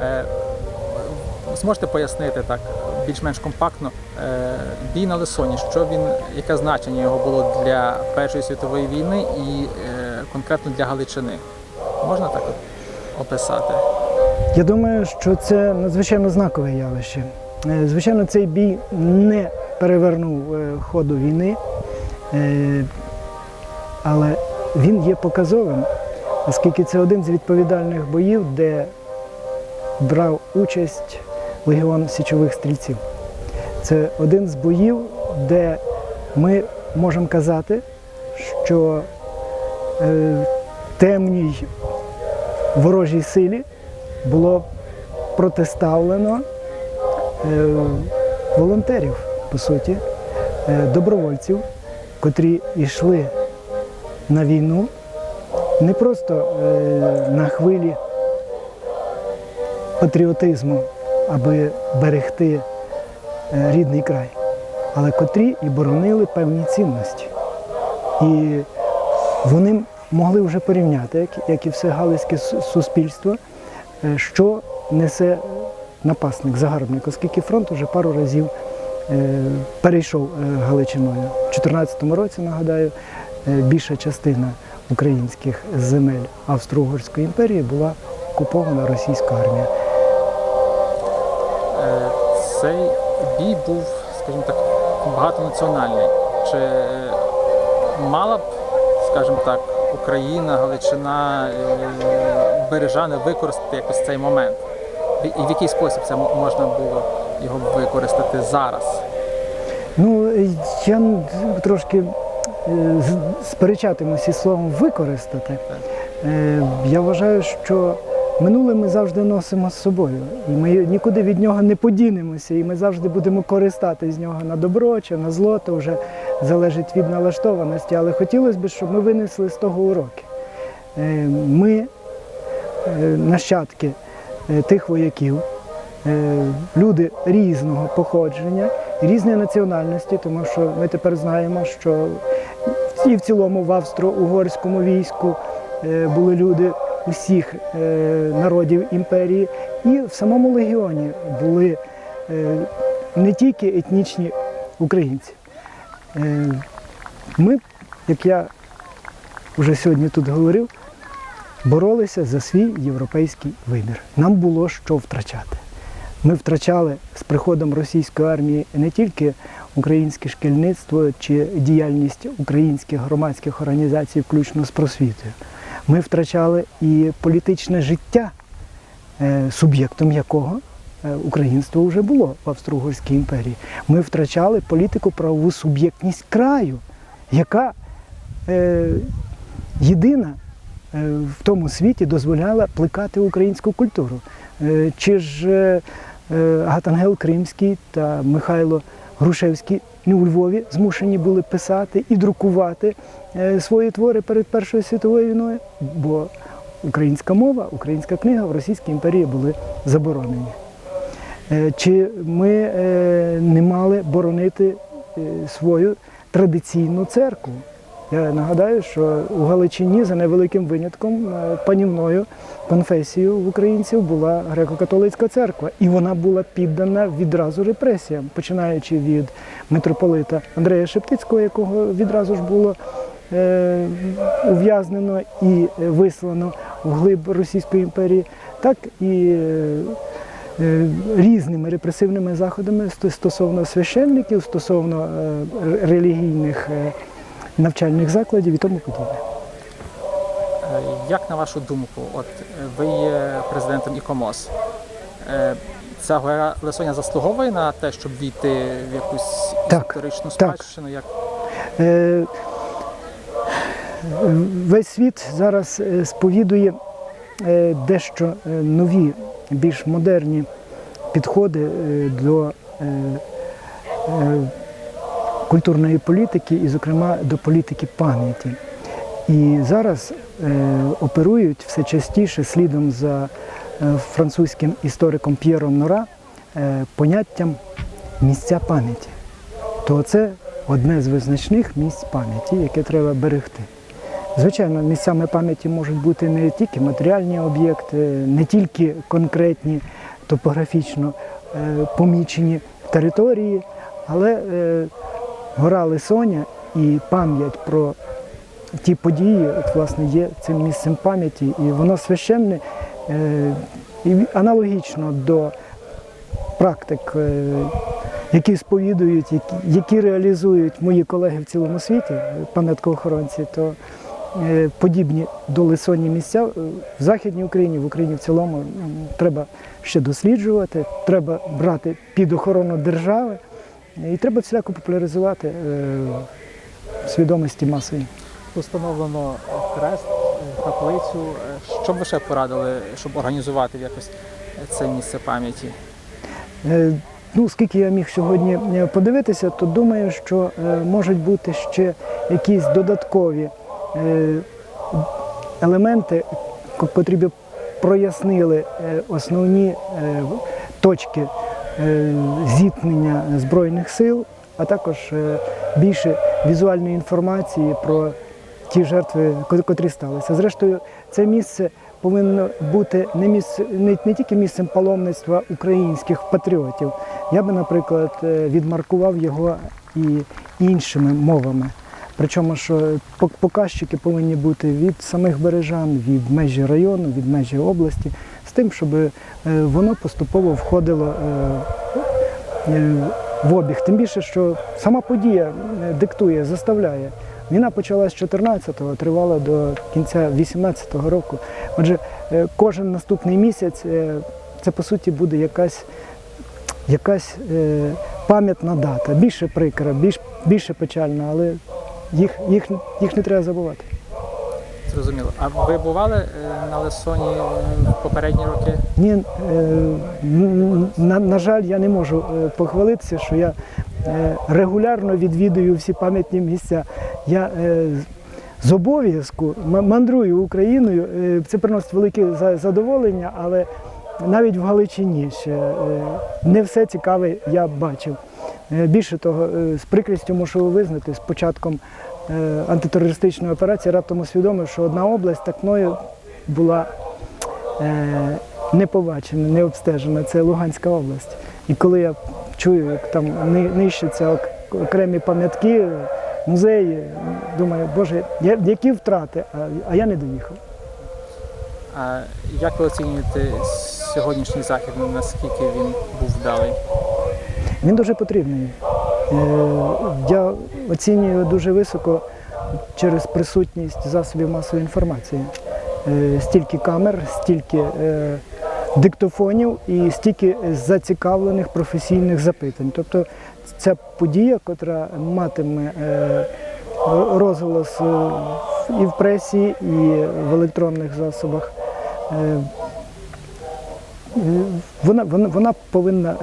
Е, Зможете пояснити так більш-менш компактно е, бій на Лисоні, що він, яке значення його було для Першої світової війни і е, конкретно для Галичини? Можна так описати? Я думаю, що це надзвичайно знакове явище. Звичайно, цей бій не перевернув ходу війни, але він є показовим, оскільки це один з відповідальних боїв, де брав участь Легіон січових стрільців. Це один з боїв, де ми можемо казати, що е, темній ворожій силі було протиставлено е, волонтерів, по суті, е, добровольців, котрі йшли на війну не просто на хвилі патріотизму, аби берегти е, рідний край, але котрі і боронили певні цінності. І вони могли вже порівняти, як, і все галицьке суспільство, е, що несе напасник, загарбник, оскільки фронт вже пару разів е, перейшов Галичиною. У 2014 році, нагадаю, більша частина українських земель Австро-Угорської імперії була окупована російською армією. Цей бій був, скажімо так, багатонаціональний. Чи е, мала б, скажімо так, Україна, Галичина, е, Бережани використати якось цей момент? І в який спосіб це можна було його використати зараз? Ну, е, я трошки сперечатимуся словом використати. Я вважаю, що минуле ми завжди носимо з собою, і ми нікуди від нього не подінемося, і ми завжди будемо користати з нього на добро чи на зло, то вже залежить від налаштованості. Але хотілося б, щоб ми винесли з того уроки. Е, Ми, е, нащадки е, тих вояків, люди різного походження, різної національності, тому що ми тепер знаємо, що і в цілому в австро-угорському війську були люди усіх е, народів імперії, і в самому легіоні були е, не тільки етнічні українці. Е, Ми, як я вже сьогодні тут говорив, боролися за свій європейський вибір. Нам було що втрачати. Ми втрачали з приходом російської армії не тільки українське шкільництво чи діяльність українських громадських організацій, включно з просвітою. Ми втрачали і політичне життя, е, суб'єктом якого е, українство вже було в Австро-Угорській імперії. Ми втрачали політику правову суб'єктність краю, яка е, єдина в тому світі дозволяла плекати українську культуру. Чи ж Гатангел Кримський та Михайло Грушевський не у Львові змушені були писати і друкувати е, свої твори перед Першою світовою війною, бо українська мова, українська книга в Російській імперії були заборонені. Е, Чи ми е, не мали боронити свою традиційну церкву? Я нагадаю, що у Галичині за невеликим винятком е, панівною конфесією в українців була греко-католицька церква, і вона була піддана відразу репресіям, починаючи від митрополита Андрея Шептицького, якого відразу ж було е, ув'язнено і вислано в глиб Російської імперії, так і е, різними репресивними заходами сто- стосовно священників, стосовно релігійних навчальних закладів і тому подібне. Е, Як на вашу думку, от ви є президентом ІКОМОС, е, ця гора Лисоня заслуговує на те, щоб війти в якусь Так, історичну так. спадщину? Як Е, Весь світ зараз сповідує дещо нові, більш модерні підходи до е, культурної політики, і, зокрема, до політики пам'яті. І зараз е, оперують все частіше слідом за е, французьким істориком П'єром Нора е, поняттям місця пам'яті. То це одне з визначних місць пам'яті, яке треба берегти. Звичайно, місцями пам'яті можуть бути не тільки матеріальні об'єкти, не тільки конкретні топографічно е, помічені території, але е, гора Лисоня і пам'ять про ті події, от, власне, є цим місцем пам'яті, і воно священне е, і аналогічно до практик, е, які сповідують, які, реалізують мої колеги в цілому світі, пам'яткоохоронці, то е, подібні до Лисоні місця в Західній Україні, в Україні в цілому треба ще досліджувати, треба брати під охорону держави і треба всіляко популяризувати е, в свідомості масовій. Установлено хрест, е, каплицю. Е, Що б ви ще порадили, щоб організувати якось це місце пам'яті? Е, Ну, скільки я міг сьогодні е, подивитися, то думаю, що е, можуть бути ще якісь додаткові е, елементи, котрі б прояснили е, основні е, точки е, зіткнення Збройних сил, а також е, більше візуальної інформації про ті жертви, котрі сталися. Зрештою, це місце повинно бути не, місце, не, не тільки місцем паломництва українських патріотів. Я би, наприклад, е, відмаркував його і іншими мовами. Причому, що показчики повинні бути від самих бережан, від межі району, від межі області, тим, щоб е, воно поступово входило е, е, в обіг. Тим більше, що сама подія диктує, заставляє. Війна почалась з 14-го, тривала до кінця 18-го року. Отже, кожен наступний місяць це по суті буде якась, якась пам'ятна дата, більше прикра, більш, більше печальна, але їх, їх, їх не треба забувати. Зрозуміло. А ви бували е, на Лисоні е, в попередні роки? Ні, е, на, на жаль, я не можу похвалитися, що я регулярно відвідую всі пам'ятні місця. Я з обов'язку мандрую Україною. Це приносить велике задоволення, але навіть в Галичині ще не все цікаве я бачив. Більше того, з прикрістю мушу визнати, з початком антитерористичної операції раптом усвідомив, що одна область так мною була е, не побачена, не обстежена. Це Луганська область. І коли я чую, як там нищаться окремі пам'ятки, музеї, думаю, Боже, які втрати, а, а я не доїхав. А як ви оцінюєте сьогоднішній захід? Наскільки він був вдалий? Він дуже потрібний. Е, Я оцінюю дуже високо через присутність засобів масової інформації. Е, Стільки камер, стільки е, диктофонів і стільки зацікавлених професійних запитань. Тобто ця подія, котра матиме розголос і в пресі, і в електронних засобах. Вона, вона, вона повинна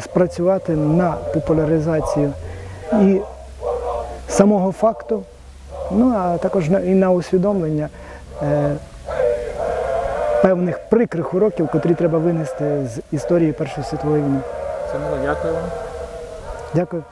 спрацювати на популяризацію і самого факту, ну а також і на усвідомлення е, певних прикрих уроків, котрі треба винести з історії Першої світової війни. Зрозуміло, дякую вам. Дякую.